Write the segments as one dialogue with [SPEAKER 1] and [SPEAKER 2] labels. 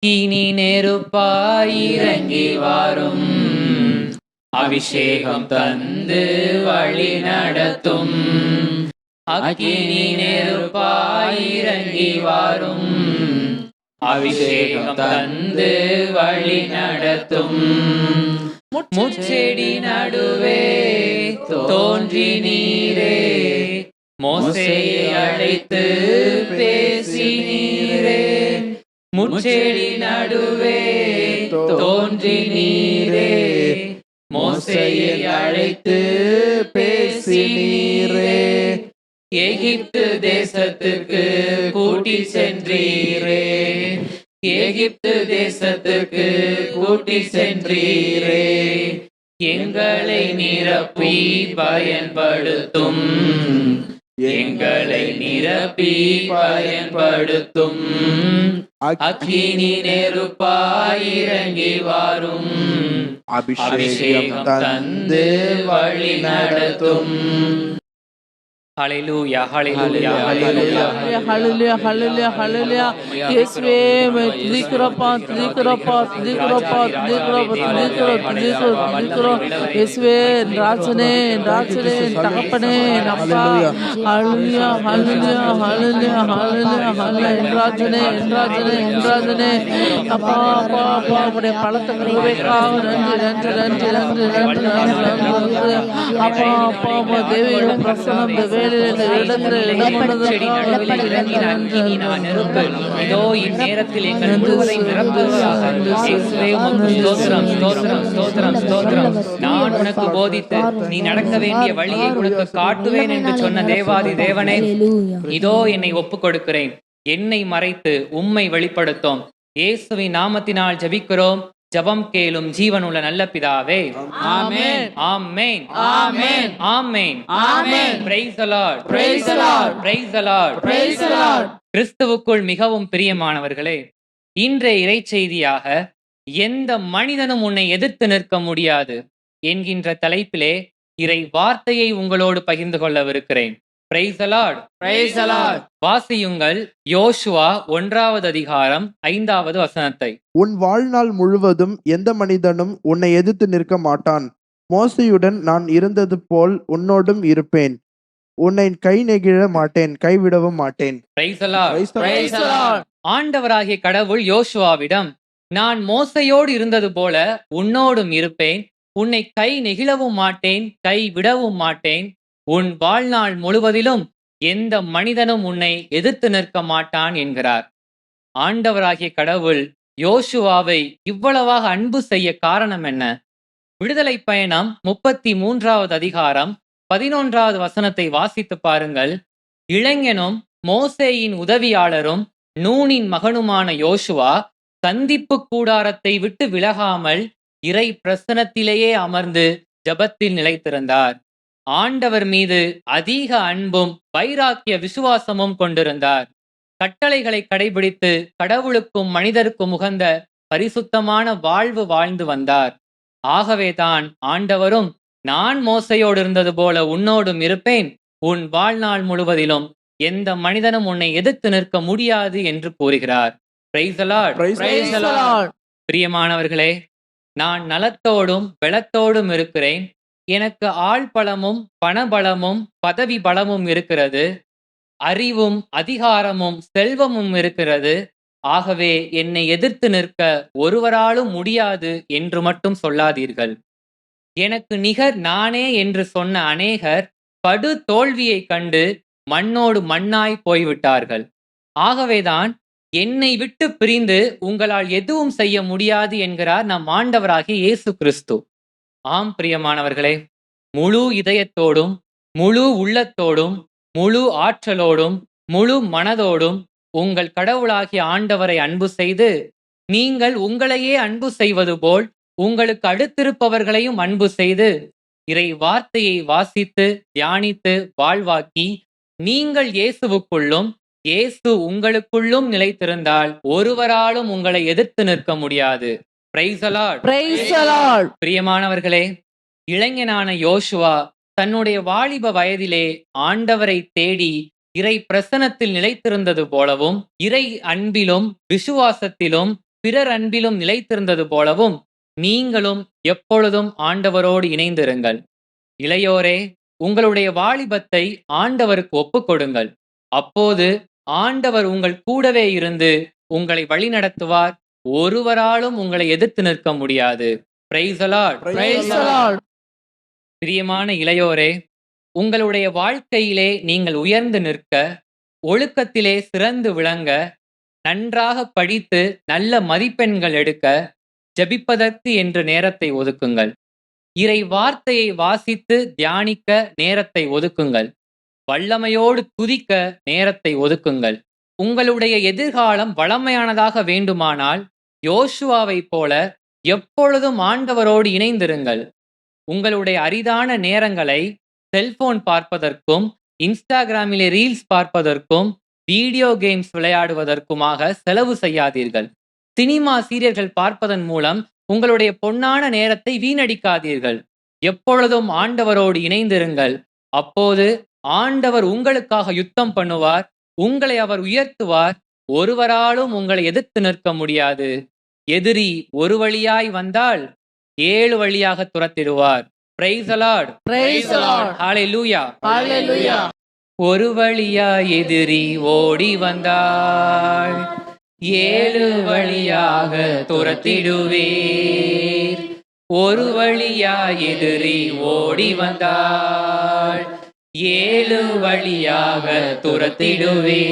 [SPEAKER 1] இனி நெருப்பாயிறங்கி வாரும் அபிஷேகம் தந்து வழி நடத்தும். அக்கினி நெருப்பாயிறங்கி வாரும் அபிஷேகம் தந்து வழி நடத்தும். முச்செடி நடுவே தோன்றி நீரே. மோசையை அழைத்து பேசினீர். முச்செடி நடுவே தோன்றி நீரே. மோசையை அழைத்து பேசி நீரே. எகிப்து தேசத்துக்கு கூட்டி சென்றீரே. எகிப்து தேசத்துக்கு கூட்டி சென்றீரே. எங்களை நிரப்பி பயன்படுத்தும். எங்களை நிரப்பி பயன்படுத்தும். அக்கினி நெருப்பாய் இறங்கி வாரும். அபிஷேகம் தந்து வழி நடத்தும் ஹalleluya ஹalleluya ஹalleluya
[SPEAKER 2] ஹalleluya ஹalleluya ஹalleluya இயேசுவே துதிக்கிறப்பா துதிக்கிறப்பா துதிக்கிறப்பா துதிக்கிறப்பா துதிக்கிறோம் துதிக்கிறோம் துதிக்கிறோம் இயேசுவே ராஜனே ராஜனே தகப்பனே அப்பா ஹalleluya ஹalleluya ஹalleluya ஹalleluya ஹalleluya என் ராஜனே என் ராஜனே என் ராஜனே அப்பா அப்பா அப்பா உடைய பலத்த கிருபைக்காக நன்றி நன்றி நன்றி நன்றி நன்றி நன்றி நன்றி அப்பா அப்பா அப்பா தேவியோட பிரசனம்
[SPEAKER 1] இதோ இந்நேரத்தில் எங்கள் முழுவதை நான் உனக்கு போதித்து நீ நடக்க வேண்டிய வழியை உனக்கு காட்டுவேன் என்று சொன்ன தேவாதி தேவனே இதோ என்னை ஒப்புக் கொடுக்கிறேன் என்னை மறைத்து உம்மை வெளிப்படுத்தும் இயேசுவின் நாமத்தினால் ஜெபிக்கிறோம் ஜெபம் கேளும் ஜீவனுள்ள நல்ல பிதாவே.
[SPEAKER 2] ஆமென்.
[SPEAKER 1] ஆமென். கிறிஸ்துவுக்குள் மிகவும் பிரியமானவர்களே இன்றைய இறைச்செய்தியாக எந்த மனிதனும் உன்னை எதிர்த்து நிற்க முடியாது என்கின்ற தலைப்பிலே இறை வார்த்தையை உங்களோடு பகிர்ந்து கொள்ளவிருக்கிறேன். Praise the Lord.
[SPEAKER 2] Praise the Lord.
[SPEAKER 1] வாசியுங்கள் யோசுவா ஒன்றாவது அதிகாரம் ஐந்தாவது வசனத்தை
[SPEAKER 3] உன் வாழ்நாள் முழுவதும் எந்த மனிதனும் உன்னை எதிர்த்து நிற்க மாட்டான் மோசையுடன் நான் இருந்தது போல் உன்னோடும் இருப்பேன் உன்னை கை நெகிழ மாட்டேன் கைவிடவும் மாட்டேன்
[SPEAKER 1] Praise the Lord.
[SPEAKER 3] Praise the Lord.
[SPEAKER 2] Praise the Lord.
[SPEAKER 1] ஆண்டவராகிய கடவுள் யோசுவாவிடம் நான் மோசையோடு இருந்தது போல உன்னோடும் இருப்பேன் உன்னை கை நெகிழவும் மாட்டேன் கை விடவும் மாட்டேன் உன் வாழ்நாள் முழுவதிலும் எந்த மனிதனும் உன்னை எதிர்த்து நிற்க மாட்டான் என்கிறார். ஆண்டவராகிய கடவுள் யோசுவாவை இவ்வளவாக அன்பு செய்ய காரணம் என்ன? விடுதலை பயணம் முப்பத்தி மூன்றாவது அதிகாரம் பதினொன்றாவது வசனத்தை வாசித்து பாருங்கள். இளைஞனும் மோசேயின் உதவியாளரும் நூனின் மகனுமான யோசுவா சந்திப்பு கூடாரத்தை விட்டு விலகாமல் இறை பிரசனத்திலேயே அமர்ந்து ஜெபத்தில் நிலைத்திருந்தார். ஆண்டவர் மீது அதிக அன்பும் வைராக்கிய விசுவாசமும் கொண்டிருந்தார். கட்டளைகளை கடைபிடித்து கடவுளுக்கும் மனிதருக்கும் உகந்த பரிசுத்தமான வாழ்வு வாழ்ந்து வந்தார். ஆகவேதான் ஆண்டவரும் நான் மோசையோடு இருந்தது போல உன்னோடும் இருப்பேன். உன் வாழ்நாள் முழுவதிலும் எந்த மனிதனும் உன்னை எதிர்த்து நிற்க முடியாது என்று கூறுகிறார். பிரியமானவர்களே நான் நலத்தோடும் பலத்தோடும் இருக்கிறேன். எனக்கு ஆள் பலமும் பணபலமும் பதவி பலமும் இருக்கிறது. அறிவும் அதிகாரமும் செல்வமும் இருக்கிறது. ஆகவே என்னை எதிர்த்து நிற்க ஒருவராலும் முடியாது என்று மட்டும் சொல்லாதீர்கள். எனக்கு நிகர் நானே என்று சொன்ன அநேகர் படு தோல்வியைக் கண்டு மண்ணோடு மண்ணாய் போய்விட்டார்கள். ஆகவேதான் என்னை விட்டு பிரிந்து உங்களால் எதுவும் செய்ய முடியாது என்கிறார் நம் ஆண்டவராகிய இயேசு கிறிஸ்து. ஆம் பிரியமானவர்களே முழு இதயத்தோடும் முழு உள்ளத்தோடும் முழு ஆற்றலோடும் முழு மனதோடும் உங்கள் கடவுளாகிய ஆண்டவரை அன்பு செய்து நீங்கள் உங்களையே அன்பு செய்வது போல் உங்களுக்கு அடுத்திருப்பவர்களையும் அன்பு செய்து இறை வார்த்தையை வாசித்து தியானித்து வாழ்வாக்கி நீங்கள் இயேசுவுக்குள்ளும் இயேசு உங்களுக்குள்ளும் நிலைத்திருந்தால் ஒருவராலும் உங்களை எதிர்த்து நிற்க முடியாது. பிரியமானவர்களே இளைஞனான யோசுவா தன்னுடைய வாலிப வயதிலே ஆண்டவரை தேடி இறை பிரசனத்தில் நிலைத்திருந்தது போலவும் இறை அன்பிலும் விசுவாசத்திலும் பிறர் அன்பிலும் நிலைத்திருந்தது போலவும் நீங்களும் எப்பொழுதும் ஆண்டவரோடு இணைந்திருங்கள். இளையோரே உங்களுடைய வாலிபத்தை ஆண்டவருக்கு ஒப்புக்கொடுங்கள். அப்போது ஆண்டவர் உங்கள் கூடவே இருந்து உங்களை வழிநடத்துவார். ஒருவராலும் உங்களை எதிர்த்து நிற்க முடியாது. பிரியமான இளையோரே உங்களுடைய வாழ்க்கையிலே நீங்கள் உயர்ந்து நிற்க ஒழுக்கத்திலே சிறந்து விளங்க நன்றாக படித்து நல்ல மதிப்பெண்கள் எடுக்க ஜெபிப்பதற்கு என்று நேரத்தை ஒதுக்குங்கள். இறை வார்த்தையை வாசித்து தியானிக்க நேரத்தை ஒதுக்குங்கள். வல்லமையோடு துதிக்க நேரத்தை ஒதுக்குங்கள். உங்களுடைய எதிர்காலம் வளமையானதாக வேண்டுமானால் யோசுவாவைப் போல எப்பொழுதும் ஆண்டவரோடு இணைந்திருங்கள். உங்களுடைய அரிதான நேரங்களை செல்போன் பார்ப்பதற்கும் இன்ஸ்டாகிராமிலே ரீல்ஸ் பார்ப்பதற்கும் வீடியோ கேம்ஸ் விளையாடுவதற்குமாக செலவு செய்யாதீர்கள். சினிமா சீரியல்கள் பார்ப்பதன் மூலம் உங்களுடைய பொன்னான நேரத்தை வீணடிக்காதீர்கள். எப்பொழுதும் ஆண்டவரோடு இணைந்திருங்கள். அப்போது ஆண்டவர் உங்களுக்காக யுத்தம் பண்ணுவார் உங்களை அவர் உயர்த்துவார் ஒருவராலும் உங்களை எதிர்த்து நிற்க முடியாது. எதிரி ஒரு வழியாய் வந்தால் ஏழு வழியாக துரத்திடுவார். ஒரு வழியா எதிரி ஓடி வந்தாள் ஏழு வழியாக துரத்திடுவீர். ஒரு வழியா எதிரி ஓடி வந்தாள் ஏழு வழியாக துரத்திடுவே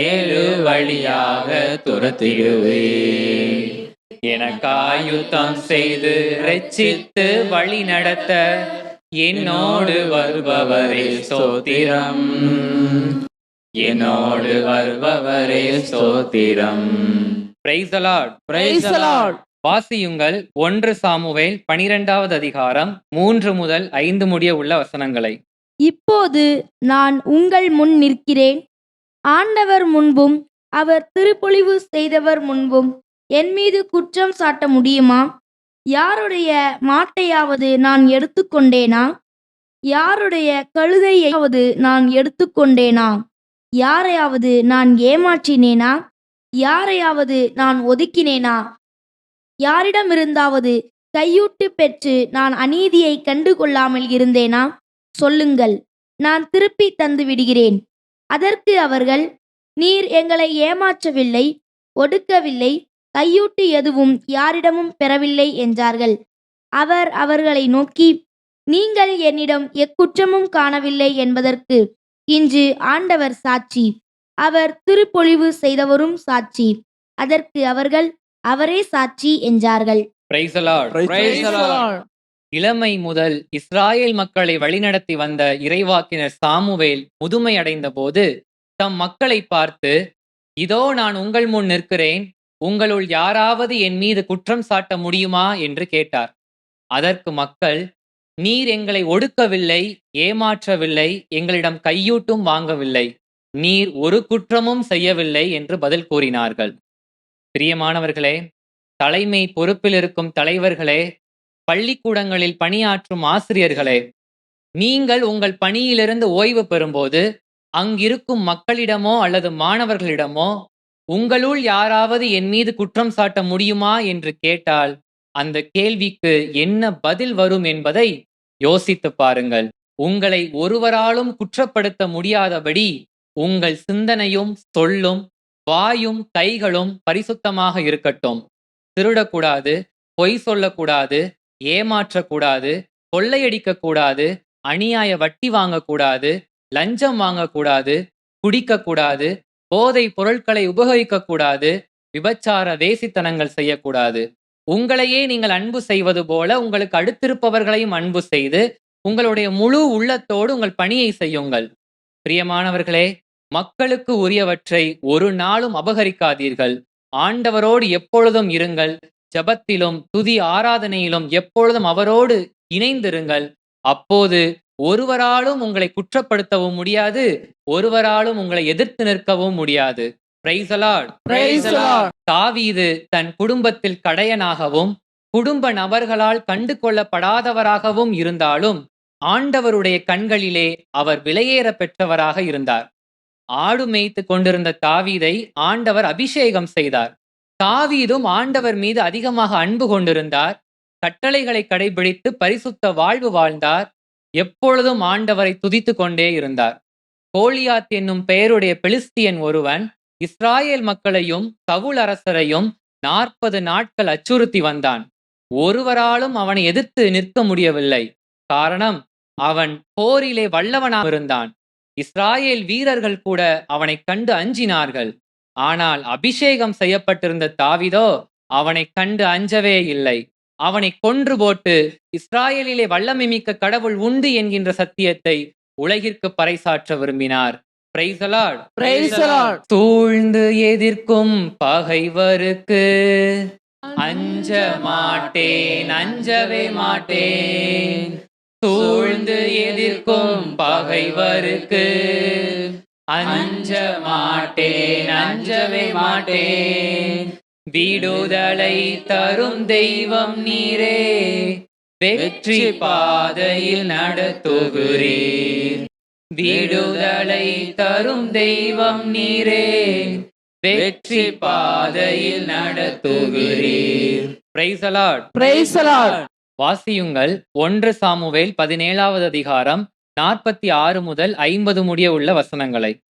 [SPEAKER 1] ஏழு வழியாக துரத்திடுவே எனக்காயுத்தம் செய்து ரச்சித்து வழி நடத்த என்னோடு வருபவரே சோதிரம் என்னோடு வருபவரே சோதிரம் praise the Lord
[SPEAKER 2] praise the Lord
[SPEAKER 1] வாசியுங்கள் ஒன்று சாமுவேல் பனிரெண்டாவது அதிகாரம் மூன்று முதல் ஐந்து முடிய உள்ள வசனங்களை.
[SPEAKER 4] இப்போது நான் உங்கள் முன் நிற்கிறேன். ஆண்டவர் முன்பும் அவர் திருப்பொழிவு செய்தவர் முன்பும் என் மீது குற்றம் சாட்ட முடியுமா? யாருடைய மாட்டையாவது நான் எடுத்துக்கொண்டேனா? யாருடைய கழுதையாவது நான் எடுத்துக்கொண்டேனா? யாரையாவது நான் ஏமாற்றினேனா? யாரையாவது நான் ஒதுக்கினேனா? யாரிடமிருந்தாவது கையூட்டு பெற்று நான் அநீதியை கண்டு கொள்ளாமல் இருந்தேனா? சொல்லுங்கள். நான் திருப்பி தந்து விடுகிறேன். அதற்கு அவர்கள் நீர் எங்களை ஏமாற்றவில்லை ஒடுக்கவில்லை கையூட்டு எதுவும் யாரிடமும் பெறவில்லை என்றார்கள். அவர் அவர்களை நோக்கி நீங்கள் என்னிடம் எக்குற்றமும் காணவில்லை என்பதற்கு இன்று ஆண்டவர் சாட்சி. அவர் திருப்பொழிவு செய்தவரும் சாட்சி. அதற்கு அவர்கள் அவரே சாட்சி என்றார்கள்.
[SPEAKER 1] Praise the Lord
[SPEAKER 2] Praise the Lord.
[SPEAKER 1] இளமை முதல் இஸ்ராயேல் மக்களை வழிநடத்தி வந்த இறைவாக்கினர் சாமுவேல் முதுமை அடைந்த போது தம் மக்களை பார்த்து இதோ நான் உங்கள் முன் நிற்கிறேன். உங்களுள் யாராவது என் மீது குற்றம் சாட்ட முடியுமா? என்று கேட்டார். அதற்கு மக்கள் நீர் எங்களை ஒடுக்கவில்லை ஏமாற்றவில்லை எங்களிடம் கையூட்டும் வாங்கவில்லை. நீர் ஒரு குற்றமும் செய்யவில்லை என்று பதில் கூறினார்கள். பிரியமானவர்களே தலைமை பொறுப்பில் இருக்கும் தலைவர்களே பள்ளிக்கூடங்களில் பணியாற்றும் ஆசிரியர்களே நீங்கள் உங்கள் பணியிலிருந்து ஓய்வு பெறும்போது அங்கிருக்கும் மக்களிடமோ அல்லது மாணவர்களிடமோ உங்களுள் யாராவது என் மீது குற்றம் சாட்ட முடியுமா என்று கேட்டால் அந்த கேள்விக்கு என்ன பதில் வரும் என்பதை யோசித்து பாருங்கள். உங்களை ஒருவராலும் குற்றப்படுத்த முடியாதபடி உங்கள் சிந்தனையும் சொல்லும் வாயும் கைகளும் பரிசுத்தமாக இருக்கட்டும். திருடக்கூடாது பொய் சொல்லக்கூடாது ஏமாற்றக்கூடாது கொள்ளையடிக்க கூடாது அநியாய வட்டி வாங்கக்கூடாது லஞ்சம் வாங்கக்கூடாது குடிக்கக்கூடாது போதை பொருட்களை உபயோகிக்கக்கூடாது விபச்சார வேசித்தனங்கள் செய்யக்கூடாது. உங்களையே நீங்கள் அன்பு செய்வது போல உங்களுக்கு அடுத்திருப்பவர்களையும் அன்பு செய்து உங்களுடைய முழு உள்ளத்தோடு உங்கள் பணியை செய்யுங்கள். பிரியமானவர்களே மக்களுக்கு உரியவற்றை ஒரு நாளும் அபகரிக்காதீர்கள். ஆண்டவரோடு எப்பொழுதும் இருங்கள். ஜபத்திலும் துதி ஆராதனையிலும் எப்பொழுதும் அவரோடு இணைந்திருங்கள். அப்போது ஒருவராலும் உங்களை குற்றப்படுத்தவும் முடியாது. ஒருவராலும் உங்களை எதிர்த்து நிற்கவும் முடியாது. தாவீது தன் குடும்பத்தில் கடையனாகவும் குடும்ப நபர்களால் கண்டு கொள்ளப்படாதவராகவும் இருந்தாலும் ஆண்டவருடைய கண்களிலே அவர் விலையேற பெற்றவராக இருந்தார். ஆடு மேய்த்து கொண்டிருந்த தாவீதை ஆண்டவர் அபிஷேகம் செய்தார். தாவீதும் ஆண்டவர் மீது அதிகமாக அன்பு கொண்டிருந்தார். கட்டளைகளை கடைபிடித்து பரிசுத்த வாழ்வு வாழ்ந்தார். எப்பொழுதும் ஆண்டவரை துதித்து கொண்டே இருந்தார். கோலியாத் என்னும் பெயருடைய பெலிஸ்தியன் ஒருவன் இஸ்ராயேல் மக்களையும் சவுல் அரசரையும் நாற்பது நாட்கள் அச்சுறுத்தி வந்தான். ஒருவராலும் அவனை எதிர்த்து நிற்க முடியவில்லை. காரணம் அவன் போரிலே வல்லவனாக இருந்தான் இஸ்ராயேல் வீரர்கள் கூட அவனைக் கண்டு அஞ்சினார்கள். ஆனால் அபிஷேகம் செய்யப்பட்டிருந்த தாவிதோ அவனைக் கண்டு அஞ்சவே இல்லை. அவனை கொன்று போட்டு இஸ்ராயேலிலே வல்லமை மிக்க கடவுள் உண்டு என்கின்ற சத்தியத்தை உலகிற்கு பறைசாற்ற விரும்பினார். சூழ்ந்து எதிர்க்கும் பகைவருக்கு அஞ்ச மாட்டேன் அஞ்சவே மாட்டேன். சூழ்ந்து எதிர்க்கும் பகைவருக்கு. அஞ்ச மாட்டேன் அஞ்சவே மாட்டேன். விடுதலை தரும் தெய்வம் நீரே. வெற்றி பாதையில் நடத்துகிறீர். விடுதலை தரும் தெய்வம் நீரே. வெற்றி பாதையில் நடத்துகிறீர். Praise the Lord.
[SPEAKER 2] Praise.
[SPEAKER 1] வாசியுங்கள். ஒன்று சாமுவேல் பதினேழாவது அதிகாரம் நாற்பத்தி ஆறு முதல் ஐம்பது முடிய உள்ள வசனங்களை.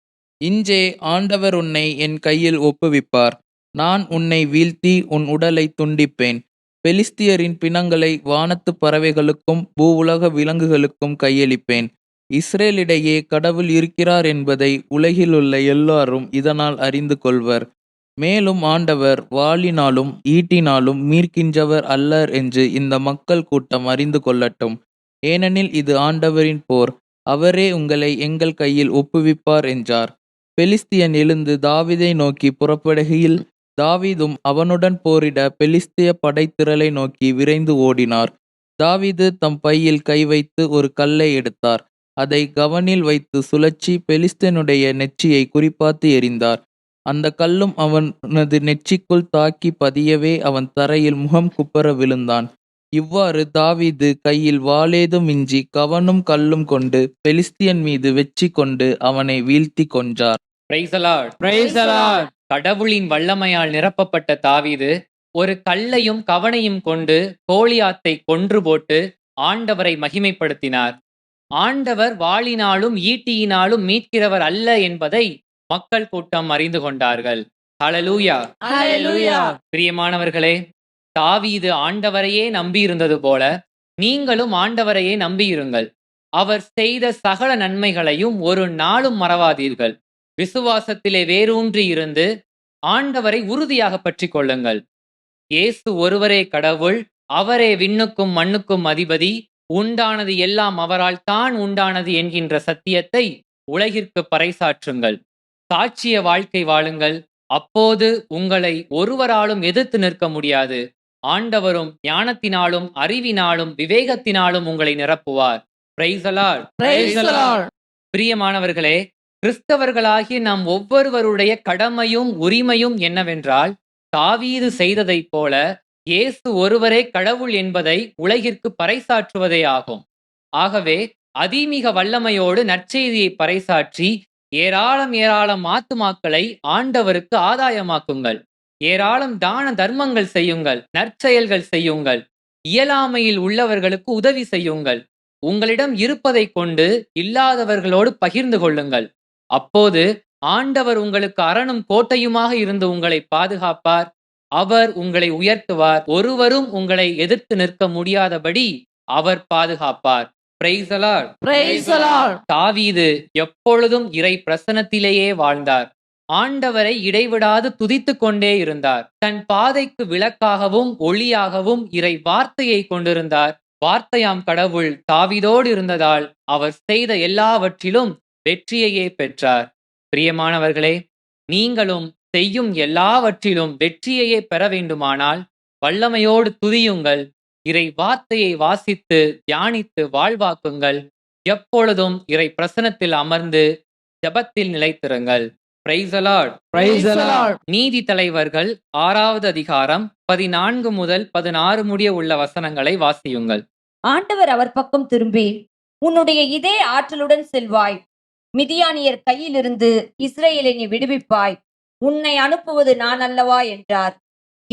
[SPEAKER 5] இஞ்சே ஆண்டவர் உன்னை என் கையில் ஒப்புவிப்பார். நான் உன்னை வீழ்த்தி உன் உடலை துண்டிப்பேன். பெலிஸ்தியரின் பிணங்களை வானத்து பறவைகளுக்கும் பூவுலக விலங்குகளுக்கும் கையளிப்பேன். இஸ்ரேலிடையே கடவுள் இருக்கிறார் என்பதை உலகிலுள்ள எல்லாரும் இதனால் அறிந்து கொள்வர். மேலும் ஆண்டவர் வாளினாலும் ஈட்டினாலும் மீர்க்கின்றவர் அல்லர் என்று இந்த மக்கள் கூட்டம் அறிந்து கொள்ளட்டும். ஏனெனில் இது ஆண்டவரின் போர். அவரே உங்களை எங்கள் கையில் ஒப்புவிப்பார் என்றார். பெலிஸ்தியன் எழுந்து தாவீதை நோக்கி புறப்படுகையில் தாவீதும் அவனுடன் போரிட பெலிஸ்திய படைத்திரளை நோக்கி விரைந்து ஓடினார். தாவீது தம் பையில் கை வைத்து ஒரு கல்லை எடுத்தார். அதை கவனில் வைத்து சுழற்சி பெலிஸ்தனுடைய நெற்றியை குறிப்பாத்து எறிந்தார். அந்த கல்லும் அவனது நெற்றிக்குள் தாக்கி பதியவே அவன் தரையில் முகம் குப்பர விழுந்தான் இவ்வாறு தாவீது கையில் வாளேதும் இன்றி கவனும் கல்லும் கொண்டு பெலிஸ்தியன் மீது வெற்றி கொண்டு அவனை வீழ்த்தி கொன்றார்
[SPEAKER 1] Praise the Lord.
[SPEAKER 2] Praise the Lord.
[SPEAKER 1] கடவுளின் வல்லமையால் நிரப்பப்பட்ட தாவீது ஒரு கல்லையும் கவனையும் கொண்டு கோலியாத்தை கொன்று போட்டு ஆண்டவரை மகிமைப்படுத்தினார் ஆண்டவர் வாளினாலும் ஈட்டியினாலும் மீட்கிறவர் அல்ல என்பதை மக்கள் கூட்டம் அறிந்து கொண்டார்கள்.
[SPEAKER 2] Hallelujah.
[SPEAKER 1] பிரியமானவர்களே தாவீது ஆண்டவரையே நம்பியிருந்தது போல நீங்களும் ஆண்டவரையே நம்பியிருங்கள். அவர் செய்த சகல நன்மைகளையும் ஒரு நாளும் மறவாதீர்கள். விசுவாசத்திலே வேரூன்றி இருந்து ஆண்டவரை உறுதியாக பற்றிக் கொள்ளுங்கள். இயேசு ஒருவரே கடவுள் அவரே விண்ணுக்கும் மண்ணுக்கும் அதிபதி உண்டானது எல்லாம் அவரால் தான் உண்டானது என்கின்ற சத்தியத்தை உலகிற்கு பறைசாற்றுங்கள். சாட்சிய வாழ்க்கை வாழுங்கள். அப்போது உங்களை ஒருவராலும் எதிர்த்து நிற்க முடியாது. ஆண்டவரும் ஞானத்தினாலும் அறிவினாலும் விவேகத்தினாலும் உங்களை நிரப்புவார். பிரியமானவர்களே கிறிஸ்தவர்களாகிய நாம் ஒவ்வொருவருடைய கடமையும் உரிமையும் என்னவென்றால் தாவீது செய்ததைப் போல இயேசு ஒருவரே கடவுள் என்பதை உலகிற்கு பறைசாற்றுவதே ஆகும். ஆகவே அதிமிக வல்லமையோடு நற்செய்தியை பறைசாற்றி ஏராளம் ஏராளம் ஆத்துமாக்களை ஆண்டவருக்கு ஆதாயமாக்குங்கள். ஏராளம் தான தர்மங்கள் செய்யுங்கள். நற்செயல்கள் செய்யுங்கள். இயலாமையில் உள்ளவர்களுக்கு உதவி செய்யுங்கள். உங்களிடம் இருப்பதை கொண்டு இல்லாதவர்களோடு பகிர்ந்து கொள்ளுங்கள். அப்போது ஆண்டவர் உங்களுக்கு அரணும் கோட்டையுமாக இருந்து உங்களை பாதுகாப்பார். அவர் உங்களை உயர்த்துவார். ஒருவரும் உங்களை எதிர்த்து நிற்க முடியாதபடி அவர் பாதுகாப்பார். தாவீது எப்பொழுதும் இறை பிரசனத்திலேயே வாழ்ந்தார். ஆண்டவரை இடைவிடாது துதித்துக் கொண்டே இருந்தார். தன் பாதைக்கு விளக்காகவும் ஒளியாகவும் இறை வார்த்தையை கொண்டிருந்தார். வார்த்தையாம் கடவுள் தாவீதோடு இருந்ததால் அவர் செய்த எல்லாவற்றிலும் வெற்றியையே பெற்றார். பிரியமானவர்களே நீங்களும் செய்யும் எல்லாவற்றிலும் வெற்றியையே பெற வேண்டுமானால் வல்லமையோடு துதியுங்கள். இறை வார்த்தையை வாசித்து தியானித்து வாழ்வாக்குங்கள். எப்பொழுதும் இறை பிரசனத்தில் அமர்ந்து ஜெபத்தில் நிலைத்திருங்கள். Praise the Lord.
[SPEAKER 2] Praise the Lord.
[SPEAKER 1] நீதி தலைவர்கள் ஆறாவது அதிகாரம் பதினான்கு முதல் பதினாறு முடிய உள்ள வசனங்களை வாசியுங்கள்.
[SPEAKER 6] ஆண்டவர் அவர் பக்கம் திரும்பி உன்னுடைய இதே ஆற்றலுடன் செல்வாய். மிதியானியர் கையிலிருந்து இஸ்ரேலை நீ விடுவிப்பாய். உன்னை அனுப்புவது நான் அல்லவா? என்றார்.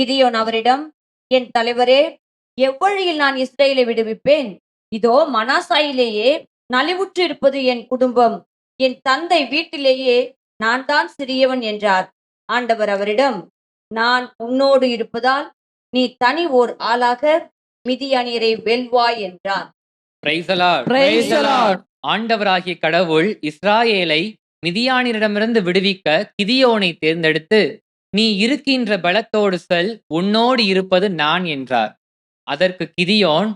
[SPEAKER 6] கிதியோன் அவரிடம் என் தலைவரே எவ்வழியில் நான் இஸ்ரேலை விடுவிப்பேன்? இதோ மனாசாயிலேயே நலிவுற்று இருப்பது என் குடும்பம். என் தந்தை வீட்டிலேயே நான் தான் சிறியவன் என்றார். ஆண்டவர் அவரிடம் நான் உன்னோடு இருப்பதால் நீ தனி ஓர் ஆளாக மிதியானியரை வெல்வாய் என்றார்.
[SPEAKER 1] Praise the Lord.
[SPEAKER 2] Praise the Lord.
[SPEAKER 1] ஆண்டவராகிய கடவுள் இஸ்ராயேலை மிதியானிடமிருந்து விடுவிக்க கிதியோனை தேர்ந்தெடுத்து நீ இருக்கின்ற பலத்தோடு செல் உன்னோடு இருப்பது நான் என்றார். அதற்கு கிதியோன்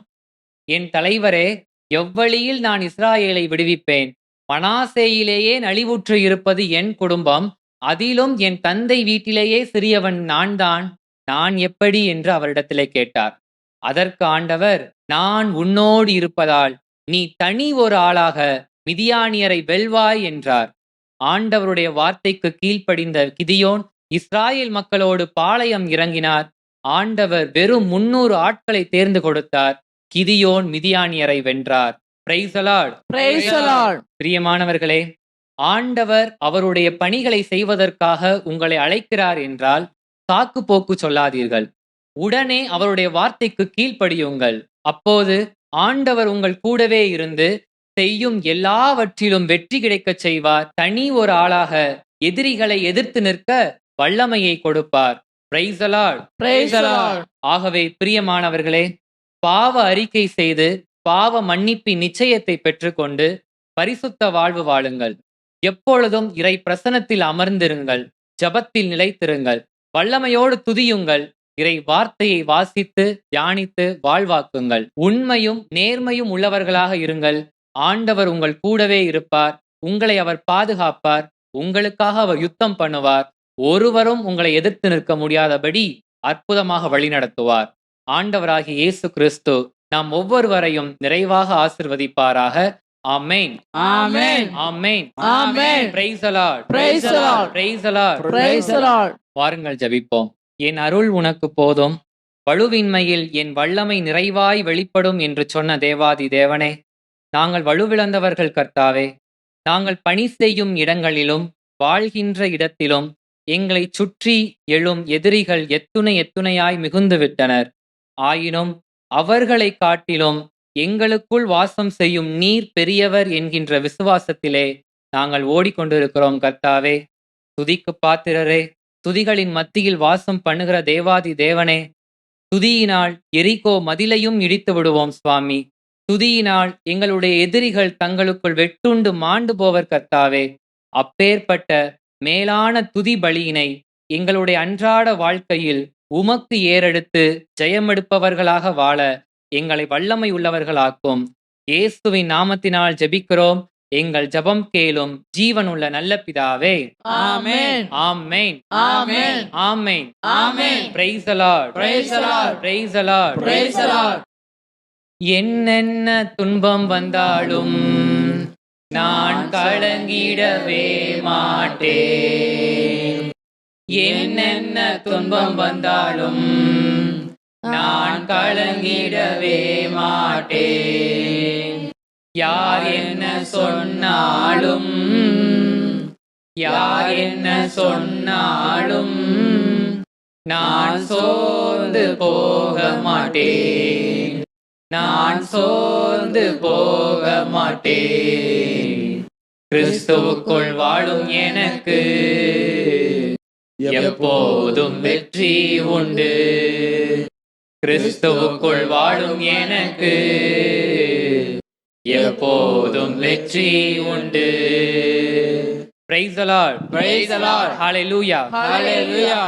[SPEAKER 1] என் தலைவரே எவ்வழியில் நான் இஸ்ராயேலை விடுவிப்பேன்? மனாசேயிலேயே நலிவுற்று இருப்பது என் குடும்பம் அதிலும் என் தந்தை வீட்டிலேயே சிறியவன் நான் தான் நான் எப்படி? என்று அவரிடத்திலே கேட்டார். அதற்கு ஆண்டவர் நான் உன்னோடு இருப்பதால் நீ தனி ஒரு ஆளாக மிதியானியரை வெல்வாய் என்றார். ஆண்டவருடைய வார்த்தைக்கு கீழ்ப்படிந்த கிதியோன் இஸ்ராயேல் மக்களோடு பாளையம் இறங்கினார். ஆண்டவர் வெறும் முன்னூறு ஆட்களை தேர்ந்து கொடுத்தார். கிதியோன் மிதியானியரை வென்றார். பிரியமானவர்களே ஆண்டவர் அவருடைய பணிகளை செய்வதற்காக உங்களை அழைக்கிறார் என்றால் சாக்கு போக்கு சொல்லாதீர்கள். உடனே அவருடைய வார்த்தைக்கு கீழ்ப்படியுங்கள். அப்போது ஆண்டவர் உங்கள் கூடவே இருந்து செய்யும் எல்லாவற்றிலும் வெற்றி கிடைக்கச் செய்வார். தனி ஒரு ஆளாக எதிரிகளை எதிர்த்து நிற்க வல்லமையை கொடுப்பார். ஆகவே பிரியமானவர்களே பாவ அறிக்கை செய்து பாவ மன்னிப்பின் நிச்சயத்தை பெற்றுக்கொண்டு பரிசுத்த வாழ்வு வாழுங்கள். எப்பொழுதும் இறை பிரசனத்தில் அமர்ந்திருங்கள் ஜபத்தில் நிலைத்திருங்கள் வல்லமையோடு துதியுங்கள் இறை வார்த்தையை வாசித்து தியானித்து வாழ்வாக்குங்கள். உண்மையும் நேர்மையும் உள்ளவர்களாக இருங்கள். ஆண்டவர் உங்கள் கூடவே இருப்பார் உங்களை அவர் பாதுகாப்பார் உங்களுக்காக அவர் யுத்தம் பண்ணுவார். ஒருவரும் உங்களை எதிர்த்து நிற்க முடியாதபடி அற்புதமாக வழிநடத்துவார் ஆண்டவராகிய இயேசு கிறிஸ்து நாம் ஒவ்வொருவரையும் நிறைவாக ஆசிர்வதிப்பாராக. ஆமென். ஆமென். Lord. வாருங்கள் ஜெபிப்போம். என் அருள் உனக்கு போதும். வலுவின்மையில் என் வல்லமை நிறைவாய் வெளிப்படும் என்று சொன்ன தேவாதி தேவனே நாங்கள் வலுவிழந்தவர்கள் கர்த்தாவே நாங்கள் பணி செய்யும் இடங்களிலும் வாழ்கின்ற இடத்திலும் எங்களை சுற்றி எழும் எதிரிகள் எத்துணை எத்துணையாய் மிகுந்து விட்டனர். ஆயினும் அவர்களைக் காட்டிலும் எங்களுக்குள் வாசம் செய்யும் நீர் பெரியவர் என்கின்ற விசுவாசத்திலே நாங்கள் ஓடிக்கொண்டிருக்கிறோம் கர்த்தாவே. துதிக்கு பாத்திரரே துதிகளின் மத்தியில் வாசம் பண்ணுகிற தேவாதி தேவனே துதியினால் எரிகோ மதிலையும் இடித்து விடுவோம் சுவாமி. துதியினால் எங்களுடைய எதிரிகள் தங்களுக்குள் வெட்டுண்டு மாண்டு போவர் கர்த்தாவே. அப்பேற்பட்ட மேலான துதி பலியினை எங்களுடைய அன்றாட வாழ்க்கையில் உமக்கு ஏறெடுத்து ஜெயமெடுப்பவர்களாக வாழ எங்களை வல்லமை உள்ளவர்களாக்கும் இயேசுவின் நாமத்தினால் ஜெபிக்கிறோம் எங்கள் ஜெபம் கேளும் ஜீவனுள்ள நல்ல பிதாவே. ஆமென். ஆமென்
[SPEAKER 2] Lord.
[SPEAKER 1] Praise the Lord.
[SPEAKER 2] Praise the Lord.
[SPEAKER 1] என்னென்ன துன்பம் வந்தாலும் நான் கலங்கிடவே மாட்டேன். என்னென்ன துன்பம் வந்தாலும் நான் கலங்கிடவே மாட்டேன். யார் என்ன சொன்னாலும் யார் என்ன சொன்னாலும் நான் சோர்ந்து போக மாட்டேன். நான் சோர்ந்து போக மாட்டேன். கிறிஸ்துவுக்குள் வாழும் எனக்கு எப்போதும் வெற்றி உண்டு கிறிஸ்துவுக்குள் வாழும் எனக்கு எப்போதும் வெற்றி உண்டு Praise the Lord.
[SPEAKER 2] Praise the Lord.
[SPEAKER 1] Hallelujah.
[SPEAKER 2] Hallelujah.